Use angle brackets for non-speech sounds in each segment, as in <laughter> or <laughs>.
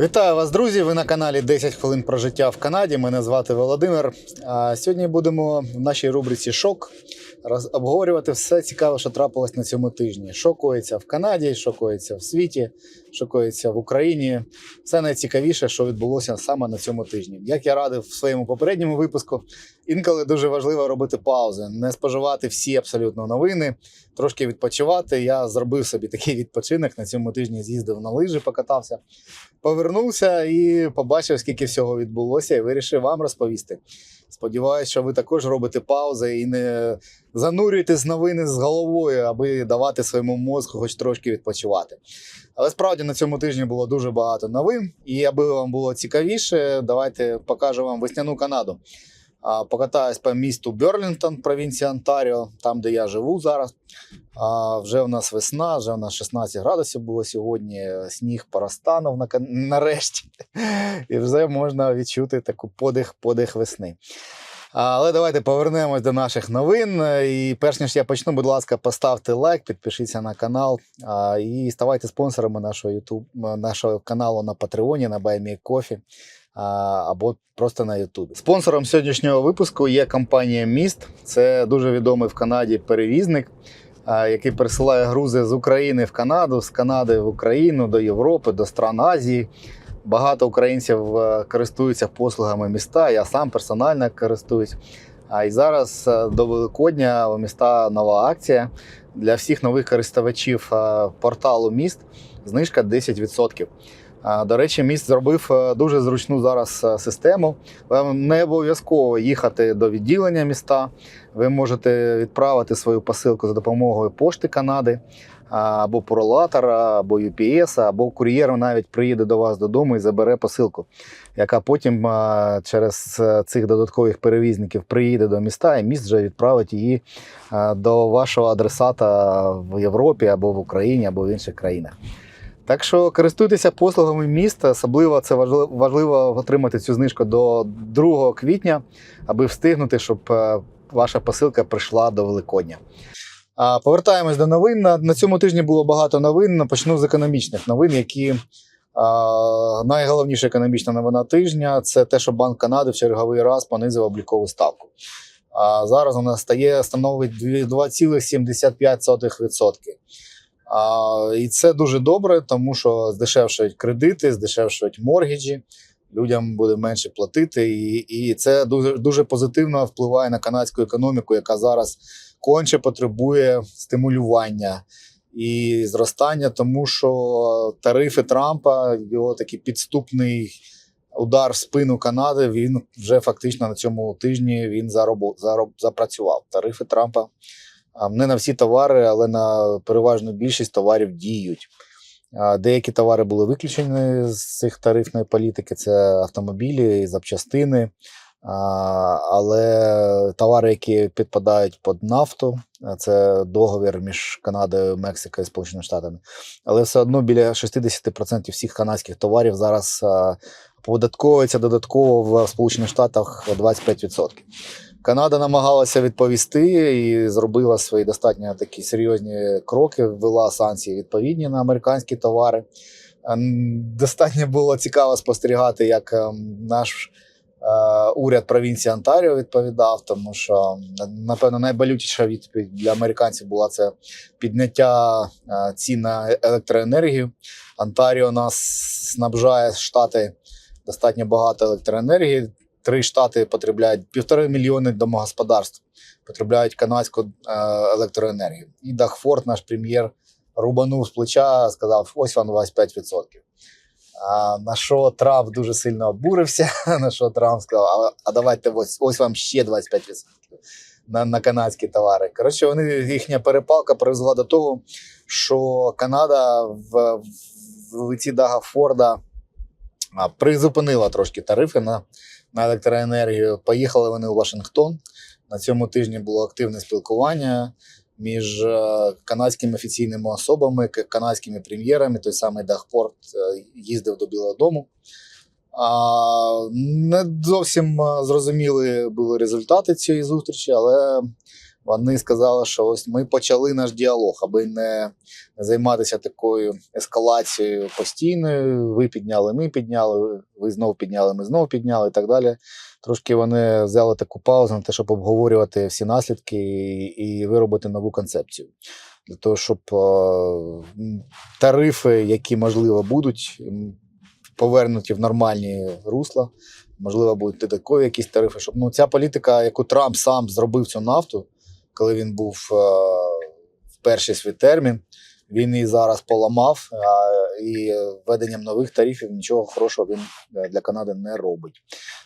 Вітаю вас, друзі! Ви на каналі 10 хвилин про життя в Канаді. Мене звати Володимир. А сьогодні будемо в нашій рубриці Шок обговорювати все цікаве, що трапилось на цьому тижні. Що коїться в Канаді, що коїться в світі, що коїться в Україні. Все найцікавіше, що відбулося саме на цьому тижні. Як я радив в своєму попередньому випуску, інколи дуже важливо робити паузи, не споживати всі абсолютно новини, трошки відпочивати. Я зробив собі такий відпочинок. На цьому тижні з'їздив на лижі, покатався повернувся і побачив, скільки всього відбулося, і вирішив вам розповісти. Сподіваюсь, що ви також робите паузи і не занурюєтесь новини з головою, аби давати своєму мозку хоч трошки відпочивати. Але справді на цьому тижні було дуже багато новин, і аби вам було цікавіше, давайте покажу вам весняну Канаду. Покатаюсь по місту Берлінгтон, провінція Онтаріо, там, де я живу зараз. Вже в нас весна, вже в нас 16 градусів було сьогодні. Сніг порозтанув на, нарешті. І вже можна відчути таку подих, подих весни. Але давайте повернемось до наших новин. І перш ніж я почну, будь ласка, поставте лайк, підпишіться на канал і ставайте спонсорами нашого YouTube, нашого каналу на Патреоні, на BuyMeCoffee або просто на Ютубі. Спонсором сьогоднішнього випуску є компанія Міст. Це дуже відомий в Канаді перевізник, який пересилає грузи з України в Канаду, з Канади в Україну, до Європи, до стран Азії. Багато українців е, користуються послугами міста. Я сам персонально користуюсь. А і зараз е, до Великодня у міста нова акція для всіх нових користувачів е, порталу міст. Знижка 10%. До речі, міст зробив е, дуже зручну зараз е, систему. Вам не обов'язково їхати до відділення міста. Ви можете відправити свою посилку за допомогою пошти Канади або пролатора, або UPS, або кур'єр навіть приїде до вас додому і забере посилку, яка потім через е, цих додаткових перевізників приїде до міста, і міст вже відправить її до вашого адресата в Європі або в Україні, або в інших країнах. Так що користуйтеся послугами міста, особливо це важливо, отримати цю знижку до 2 квітня, аби встигнути, щоб е, ваша посилка прийшла до Великодня. А, Повертаємось до новин. На, на цьому тижні було багато новин. Почну з економічних новин, які а, найголовніша економічна новина тижня це те, що Банк Канади в черговий раз понизив облікову ставку. А зараз вона стає становить 2,75%. А, і це дуже добре, тому що здешевшують кредити, здешевшують моргіджі, людям буде менше платити, і, і це дуже, дуже позитивно впливає на канадську економіку, яка зараз конче потребує стимулювання і зростання, тому що тарифи Трампа, його такий підступний удар в спину Канади, він вже фактично на цьому тижні він зароб, зароб, запрацював. Тарифи Трампа не на всі товари, але на переважну більшість товарів діють. Деякі товари були виключені з цих тарифної політики: це автомобілі, запчастини. Але товари, які підпадають під нафту, це договір між Канадою, Мексикою і Сполученими Штатами. Але все одно біля 60% всіх канадських товарів зараз а, оподатковується додатково в Сполучених Штатах 25%. Канада намагалася відповісти і зробила свої достатньо такі серйозні кроки, ввела санкції відповідні на американські товари. Ем, Достатньо було цікаво спостерігати, як ем, наш е, уряд провінції Онтаріо відповідав, тому що напевно найболючіша відповідь для американців була це підняття е, цін на електроенергію. Онтаріо нас снабжає штати достатньо багато електроенергії. Три штати потребляють півтори мільйони домогосподарств, потребляють канадську е, електроенергію. І Дахфорд, наш прем'єр, рубанув з плеча, сказав: ось вам 25%. А, на що Трамп дуже сильно обурився. <laughs> На що Трамп сказав: а, давайте ось, ось вам ще 25% на, на канадські товари. Коротше, вони їхня перепалка привела до того, що Канада в, в лиці Дага Форда призупинила трошки тарифи на, на електроенергію. Поїхали вони у Вашингтон. На цьому тижні було активне спілкування між е, канадськими офіційними особами, канадськими прем'єрами. Той самий Дахпорт е, їздив до Білого Дому. Не зовсім е, зрозуміли були результати цієї зустрічі, але Вони сказали, що ось ми почали наш діалог, аби не займатися такою ескалацією постійною. Ви підняли, ми підняли, ви знов підняли, ми знов підняли і так далі. Трошки вони взяли таку паузу на те, щоб обговорювати всі наслідки і, і виробити нову концепцію. Для того, щоб е, тарифи, які можливо будуть, повернуті в нормальні русла. Можливо, будуть додаткові якісь тарифи. Щоб ну, ця політика, яку Трамп сам зробив цю нафту, коли він був е, в перший свій термін, він і зараз поламав, і введенням нових тарифів нічого хорошого він е, для Канади не робить.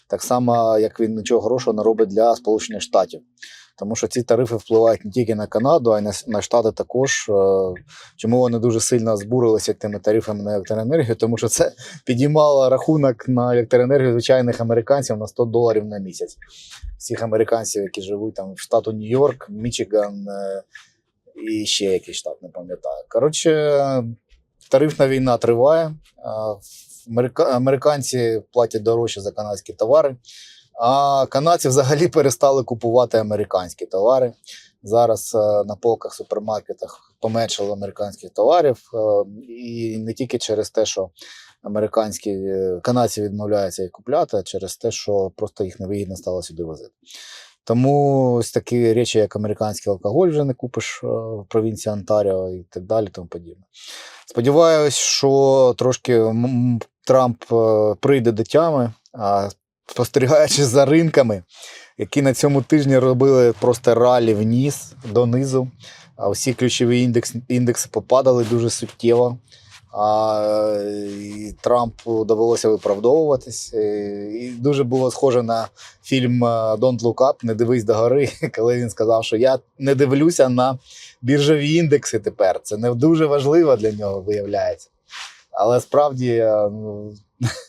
Так само, як він нічого хорошого не робить для Сполучених Штатів. Тому що ці тарифи впливають не тільки на Канаду, а й на, на Штати також. Е, Чому вони дуже сильно збурилися тими тарифами на електроенергію? Тому що це підіймало рахунок на електроенергію звичайних американців на 100 доларів на місяць. Всіх американців, які живуть там в штату Нью-Йорк, Мічиган е, і ще якийсь штат, не пам'ятаю. Коротше, тарифна війна триває. Американці платять дорожче за канадські товари. А канадці взагалі перестали купувати американські товари. Зараз е, на полках супермаркетах поменшало американських товарів, е, і не тільки через те, що американські е, канадці відмовляються їх купляти, а через те, що просто їх невигідно стало сюди возити. Тому ось такі речі, як американський алкоголь, вже не купиш е, в провінції Онтаріо і так далі, тому подібне. Сподіваюсь, що трошки Трамп е, прийде до тями, а спостерігаючи за ринками, які на цьому тижні робили просто ралі вниз, донизу. А всі ключові індекс, індекси попадали дуже суттєво. А і Трампу довелося виправдовуватись. І дуже було схоже на фільм е, Don't Look Up, Не дивись до гори, <laughs> коли він сказав, що я не дивлюся на біржові індекси тепер. Це не дуже важливо для нього, виявляється. Але справді е, ну,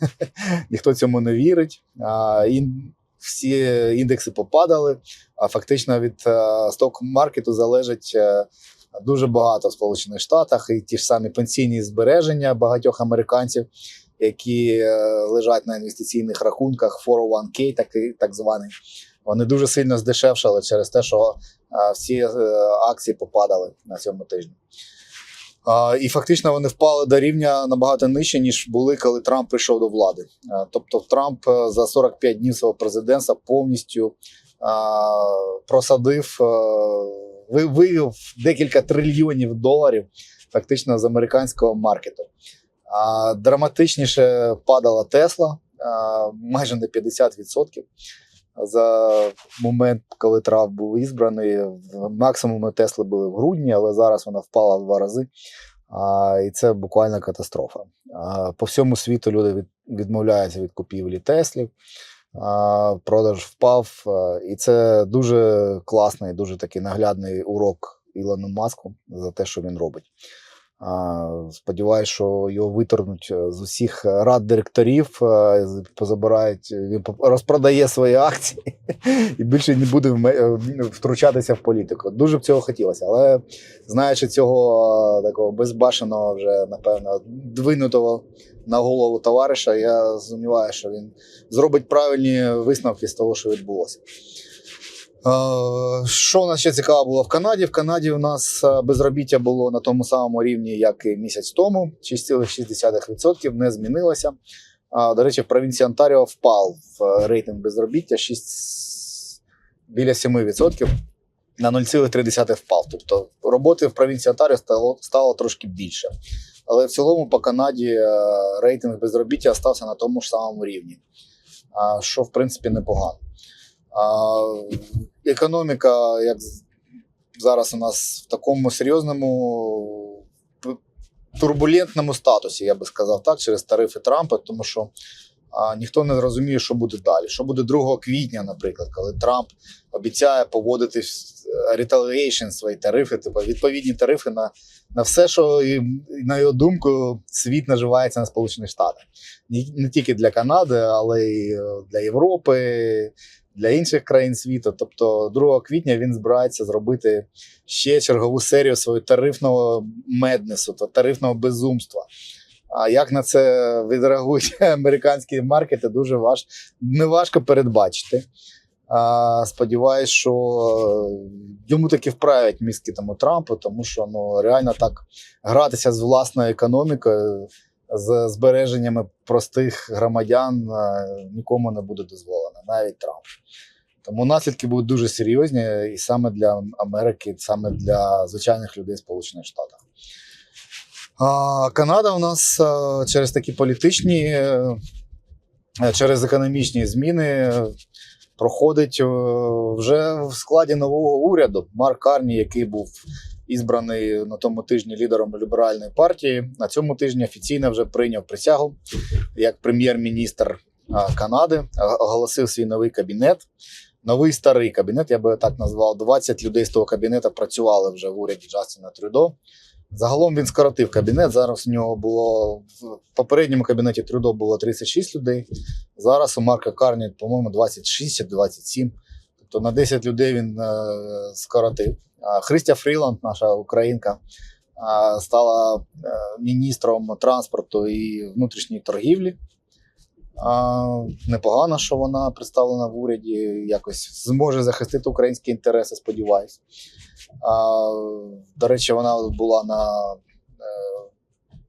<laughs> ніхто цьому не вірить. А, ін- всі індекси попадали, а фактично від е, сток-маркету залежить дуже багато в Сполучених Штатах і ті ж самі пенсійні збереження багатьох американців, які е, лежать на інвестиційних рахунках 401k, такий так званий. Вони дуже сильно здешевшали через те, що е, всі е, акції попадали на цьому тижні. І фактично вони впали до рівня набагато нижче, ніж були, коли Трамп прийшов до влади. Тобто Трамп за 45 днів свого президентства повністю просадив, вивів декілька трильйонів доларів фактично з американського маркету. А, Драматичніше падала Тесла майже на 50% за момент, коли Трамп був ізбраний. Максимуми Тесли були в грудні, але зараз вона впала в два рази. А, і це буквально катастрофа. А, по всьому світу люди від, відмовляються від купівлі Теслів. Продаж впав. І це дуже класний, дуже такий наглядний урок Ілону Маску за те, що він робить. Сподіваюсь, що його виторгнуть е, з усіх рад директорів, е, позабирають, він розпродає свої акції <laughs> і більше не буде е, втручатися в політику. Дуже б цього хотілося, але знаючи цього е, такого безбашеного, вже напевно, двинутого на голову товариша, я сумніваюся, що він зробить правильні висновки з того, що відбулося. Е, Що у нас ще цікаво було в Канаді? В Канаді у нас е, безробіття було на тому самому рівні, як і місяць тому. 6,6% не змінилося. До речі, в провінції Онтаріо впав е, рейтинг безробіття 6, біля 7%. На 0,3 впав. Тобто роботи в провінції Онтаріо стало, стало трошки більше. Але в цілому по Канаді рейтинг безробіття стався на тому ж самому рівні, що в принципі непогано. Економіка, як зараз у нас в такому серйозному турбулентному статусі, я би сказав так, через тарифи Трампа, тому що а, ніхто не розуміє, що буде далі. Що буде 2 квітня, наприклад, коли Трамп обіцяє поводити retaliation свої тарифи, типу відповідні тарифи на, на все, що і, на його думку світ наживається на Сполучених Штатах. Не, не тільки для Канади, але й е, для Європи, для інших країн світу. Тобто, 2 квітня він збирається зробити ще чергову серію свого тарифного меднесу, то тарифного безумства. А як на це відреагують <laughs> американські маркети, дуже важ... неважко передбачити. А, сподіваюсь, що йому таки вправять мізки тому Трампу, тому що ну, реально так гратися з власною економікою, з збереженнями простих громадян е, нікому не буде дозволено, навіть Трамп. Тому наслідки будуть дуже серйозні і саме для Америки, саме для звичайних людей Сполучених Штатах. А Канада у нас е, через такі політичні, е, через економічні зміни проходить вже в складі нового уряду. Марк Карні, який був ізбраний на тому тижні лідером ліберальної партії, на цьому тижні офіційно вже прийняв присягу як прем'єр-міністр Канади, оголосив свій новий кабінет. Новий старий кабінет, я би так назвав. 20 людей з того кабінету працювали вже в уряді Джастіна Трюдо. Загалом він скоротив кабінет. Зараз у нього було в попередньому кабінеті Трюдо було 36 людей. Зараз у Марка Карні, по-моєму, 26 27. Тобто на 10 людей він е, скоротив. Христя Фріланд, наша українка, стала е, міністром транспорту і внутрішньої торгівлі. Непогано, що вона представлена в уряді, якось зможе захистити українські інтереси, сподіваюсь. До речі, вона була на е,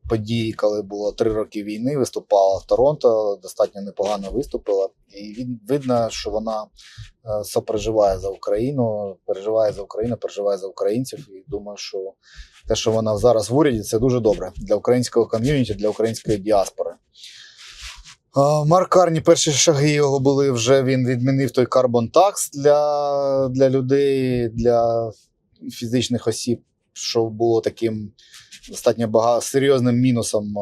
події, коли було три роки війни, виступала в Торонто, достатньо непогано виступила. І він, видно, що вона е, сопереживає за Україну, переживає за Україну, переживає за українців. І думаю, що те, що вона зараз в уряді, це дуже добре для українського ком'юніті, для української діаспори. А, Марк Карні, перші шаги його були вже. Він відмінив той карбон такс для, для людей, для фізичних осіб, що було таким достатньо багато серйозним мінусом.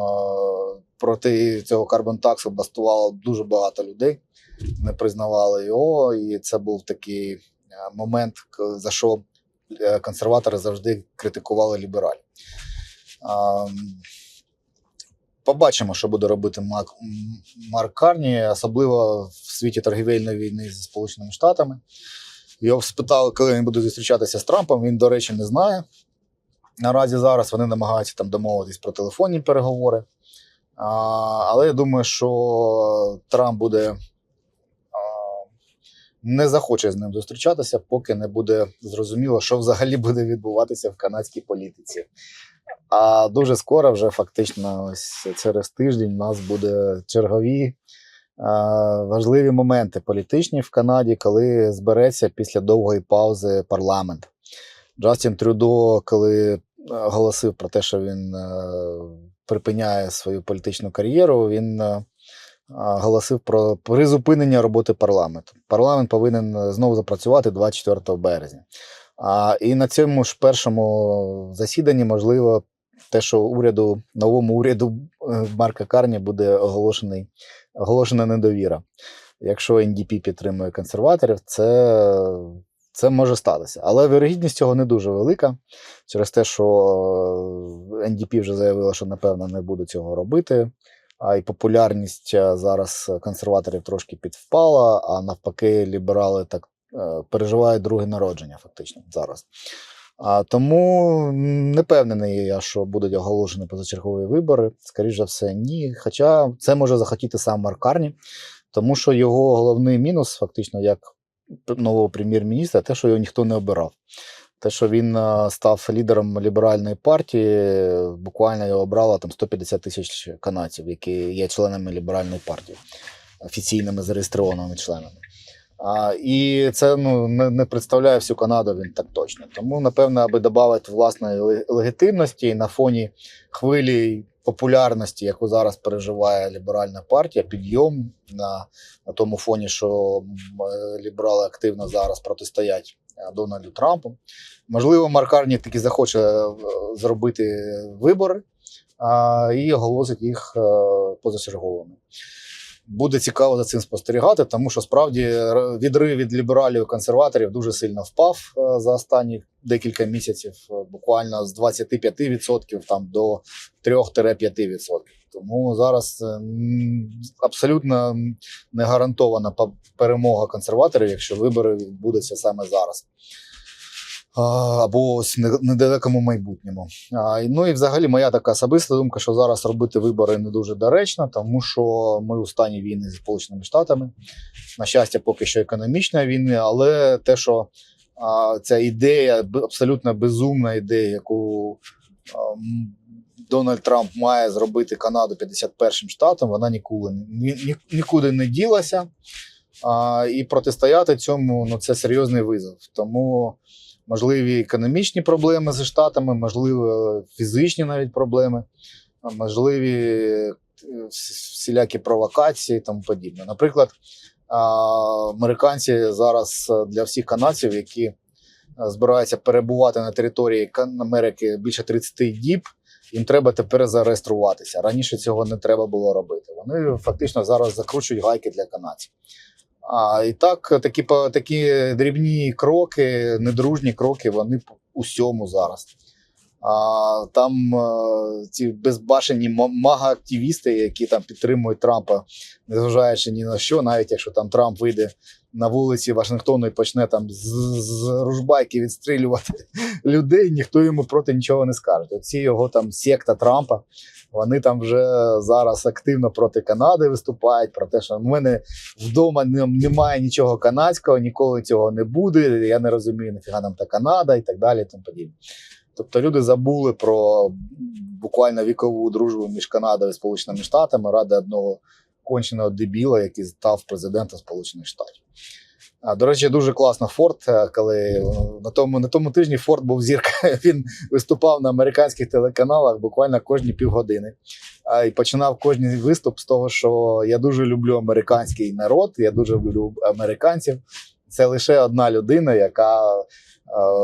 Проти цього карбон таксу бастувало дуже багато людей, не признавали його, і це був такий е, момент, за що е, консерватори завжди критикували лібералів. Побачимо, що буде робити Марк Карні, особливо в світі торгівельної війни зі Сполученими Штатами. Його спитали, коли він буде зустрічатися з Трампом. Він, до речі, не знає. Наразі зараз вони намагаються там домовитись про телефонні переговори. А, але я думаю, що Трамп буде а, не захоче з ним зустрічатися, поки не буде зрозуміло, що взагалі буде відбуватися в канадській політиці. А дуже скоро, вже фактично, ось через тиждень, у нас буде чергові важливі моменти політичні в Канаді, коли збереться після довгої паузи парламент. Джастін Трюдо, коли оголосив про те, що він е, припиняє свою політичну кар'єру, він е, оголосив про призупинення роботи парламенту. Парламент повинен е, знову запрацювати 24 березня. А, і на цьому ж першому засіданні, можливо, те, що уряду, новому уряду е, Марка Карні буде оголошений, оголошена недовіра. Якщо НДП підтримує консерваторів, це, це може статися. Але вірогідність цього не дуже велика через те, що НДП вже заявила, що напевно не буде цього робити. А й популярність е, зараз консерваторів трошки підвпала, а навпаки, ліберали так е, переживають друге народження, фактично зараз. А, тому не впевнений я, що будуть оголошені позачергові вибори. Скоріше за все, ні. Хоча це може захотіти сам Марк Карні, тому що його головний мінус, фактично, як нового прем'єр-міністра, те, що його ніхто не обирав. Те, що він е, став лідером ліберальної партії, буквально його обрало там 150 тисяч канадців, які є членами ліберальної партії, офіційними зареєстрованими членами. А, і це ну, не, не представляє всю Канаду він так точно. Тому, напевно, аби додати власної легітимності на фоні хвилі популярності, яку зараз переживає ліберальна партія, підйом на, на тому фоні, що ліберали активно зараз протистоять е, Дональду Трампу. Можливо, Маркарні таки захоче е, зробити вибори а, і оголосить їх е, позачерговими. Буде цікаво за цим спостерігати, тому що справді відрив від лібералів і консерваторів дуже сильно впав е, за останні декілька місяців, е, буквально з 25% там до 3-5%. Тому зараз е, абсолютно не гарантована перемога консерваторів, якщо вибори відбудуться саме зараз. Або ось недалекому майбутньому. Ну і взагалі моя така особиста думка, що зараз робити вибори не дуже доречно, тому що ми у стані війни з Сполученими Штатами. На щастя, поки що економічної війни, але те, що ця ідея, абсолютно безумна ідея, яку Дональд Трамп має зробити Канаду 51-м штатом, вона ніколи ні, ні, нікуди не ділася. І протистояти цьому ну, це серйозний визов. Тому можливі економічні проблеми зі штатами, можливо, фізичні навіть проблеми, можливі е, всілякі провокації і тому подібне. Наприклад, американці зараз е, для всіх канадців, які е, збираються перебувати на території Америки більше 30 діб. Їм треба тепер зареєструватися. Раніше цього не треба було робити. Вони фактично зараз закручують гайки для канадців. А, і так, такі, такі дрібні кроки, недружні кроки, вони усьому зараз. А, там е, ці безбашені мага-активісти, які там підтримують Трампа, незважаючи ні на що, навіть якщо там Трамп вийде на вулиці Вашингтону і почне там з, ружбайки відстрілювати <laughs> людей, ніхто йому проти нічого не скаже. Оці його там секта Трампа, вони там вже зараз активно проти Канади виступають, про те, що в мене вдома немає нічого канадського, ніколи цього не буде. Я не розумію, нафіга нам та Канада і так далі. Тому подібне. Тобто люди забули про буквально вікову дружбу між Канадою і Сполученими Штатами ради одного конченого дебіла, який став президентом Сполучених Штатів. До речі, дуже класно Форд, е, коли е, на тому, на тому тижні Форд був зірка. <laughs> Він виступав на американських телеканалах буквально кожні півгодини. І починав кожен виступ з того, що я дуже люблю американський народ, я дуже люблю американців. Це лише одна людина, яка е,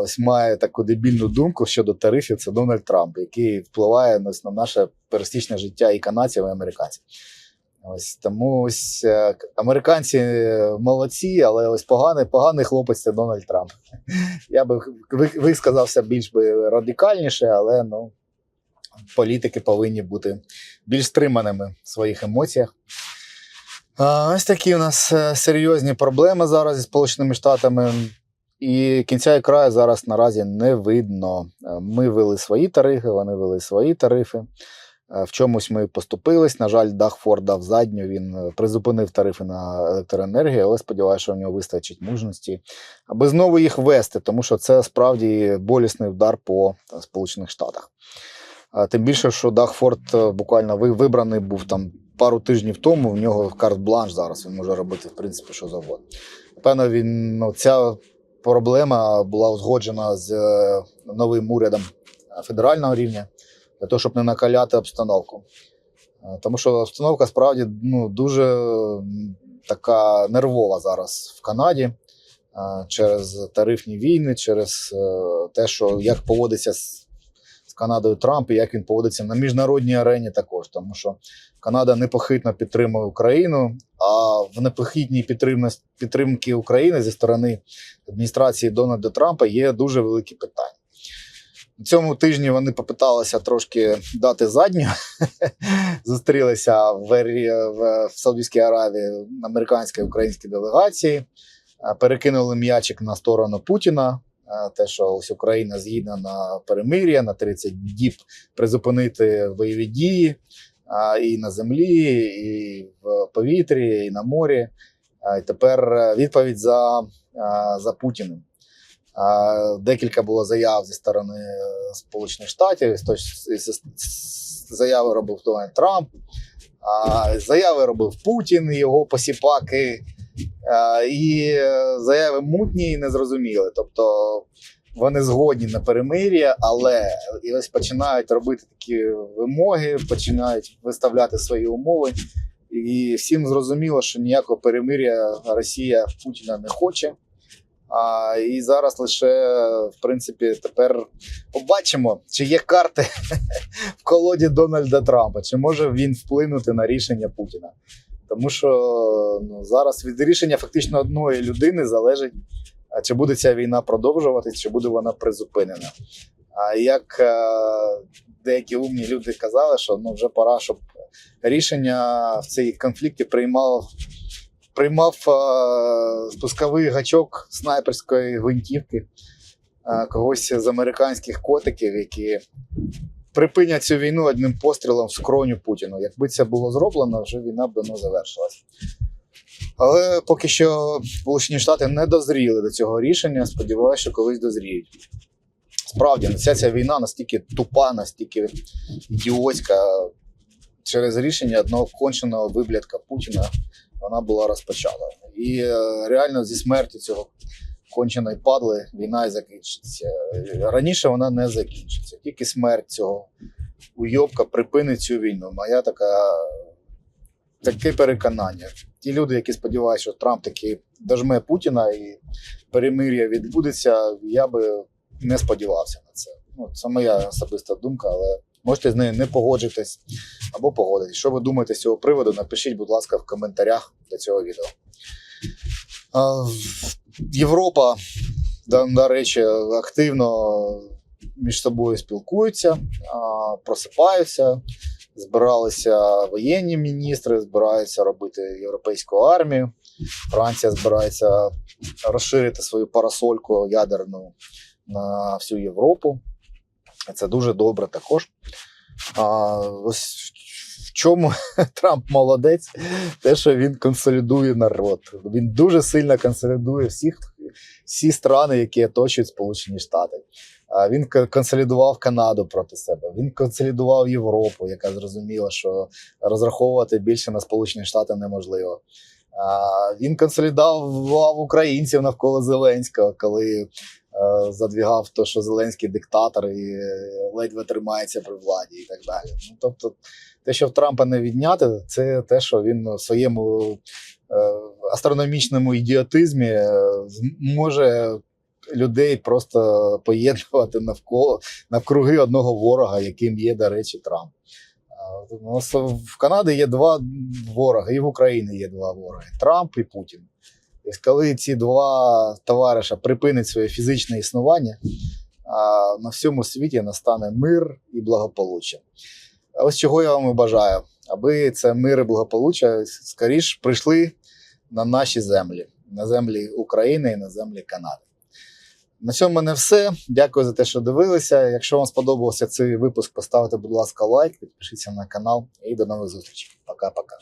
ось має таку дебільну думку щодо тарифів. Це Дональд Трамп, який впливає на наше пересічне життя і канадців, і американців. Ось тому ось е, американці молодці, але ось поганий, поганий хлопець це Дональд Трамп. <laughs> Я би ви- висказався більш би радикальніше, але ну, політики повинні бути більш стриманими в своїх емоціях. Ось такі у нас е, серйозні проблеми зараз зі Сполученими Штатами. І кінця і краю зараз наразі не видно. Е, Ми вели свої тарифи, вони вели свої тарифи. Е, В чомусь ми поступились. На жаль, дах Форд дав задню. Він е, призупинив тарифи на електроенергію, але сподіваюся, що в нього вистачить мужності, аби знову їх ввести, тому що це справді болісний удар по е, Сполучених Штатах. Тим більше, що дах Форд буквально вибраний був там пару тижнів тому. В нього карт-бланш зараз. Він може робити в принципі що завгодно. Напевно, він ну, ця проблема була узгоджена з новим урядом федерального рівня для того, щоб не накаляти обстановку. Е, Тому що обстановка справді ну, дуже така нервова зараз в Канаді е, через тарифні війни, через е, те, що як поводиться з, з Канадою Трамп і як він поводиться на міжнародній арені також. Тому що Канада непохитно підтримує Україну, а в непохитній підтримки України зі сторони адміністрації Дональда Трампа є дуже великі питання. Цьому тижні вони попиталися трошки дати задню. <laughs> Зустрілися в, в, Саудівській Аравії американські і українські делегації, перекинули м'ячик на сторону Путіна. Те, що ось Україна згідна на перемир'я на 30 діб призупинити бойові дії а, і на землі, і в повітрі, і на морі. А, І тепер е, відповідь за, за Путіним. Декілька було заяв зі сторони е, Сполучених Штатів. Заяви робив Дональд Трамп, заяви робив Путін, його посіпаки, і е, заяви мутні і незрозуміли. Тобто вони згодні на перемир'я, але і ось починають робити такі вимоги, починають виставляти свої умови. І всім зрозуміло, що ніякого перемир'я Росія Путіна не хоче. А, і зараз лише, в принципі, тепер побачимо, чи є карти <laughs> в колоді Дональда Трампа, чи може він вплинути на рішення Путіна. Тому що ну, зараз від рішення фактично одної людини залежить, а, чи буде ця війна продовжуватись, чи буде вона призупинена. А як е, деякі умні люди казали, що ну, вже пора, щоб рішення в цій конфлікті приймав приймав е, спусковий гачок снайперської гвинтівки. е, когось з американських котиків, які припинять цю війну одним пострілом в скроню Путіну. Якби це було зроблено, вже війна б давно завершилась. Але поки що Сполучені Штати не дозріли до цього рішення. Сподіваюся, що колись дозріють. Справді, вся ця війна настільки тупа, настільки ідіотська. Через рішення одного конченого виблядка Путіна вона була розпочата. І е, реально зі смертю цього конченої падли війна і закінчиться. Раніше вона не закінчиться. Тільки смерть цього уйобка припинить цю війну. Моя така таке переконання. Ті люди, які сподіваються, що Трамп таки дожме Путіна і перемир'я відбудеться, я би не сподівався на це. Ну, це моя особиста думка, але можете з нею не погоджуватись або погодитись. Що ви думаєте з цього приводу? Напишіть, будь ласка, в коментарях до цього відео. Європа, до речі, активно між собою спілкуються, просипаються. Збиралися воєнні міністри, збираються робити європейську армію. Франція збирається розширити свою парасольку ядерну на всю Європу. Це дуже добре також. А, ось в чому <laughs> Трамп молодець, те, що він консолідує народ. Він дуже сильно консолідує всіх, всі страни, які оточують Сполучені Штати. Він консолідував Канаду проти себе. Він консолідував Європу, яка зрозуміла, що розраховувати більше на Сполучені Штати неможливо. Він консолідував українців навколо Зеленського, коли задвігав то, що Зеленський диктатор і е, ледве тримається при владі, і так далі. Ну тобто, те, що в Трампа не відняти, це те, що він в своєму е, астрономічному ідіотизмі е, може людей просто поєднувати навколо навкруги одного ворога, яким є, до речі, Трамп. Ну, В Канаді є два вороги, і в Україні є два вороги: Трамп і Путін. І коли ці два товариша припинять своє фізичне існування, на всьому світі настане мир і благополуччя. Ось чого я вам і бажаю, аби це мир і благополуччя скоріш прийшли на наші землі, на землі України і на землі Канади. На цьому в мене все. Дякую за те, що дивилися. Якщо вам сподобався цей випуск, поставте, будь ласка, лайк, підпишіться на канал і до нових зустрічей. Пока-пока.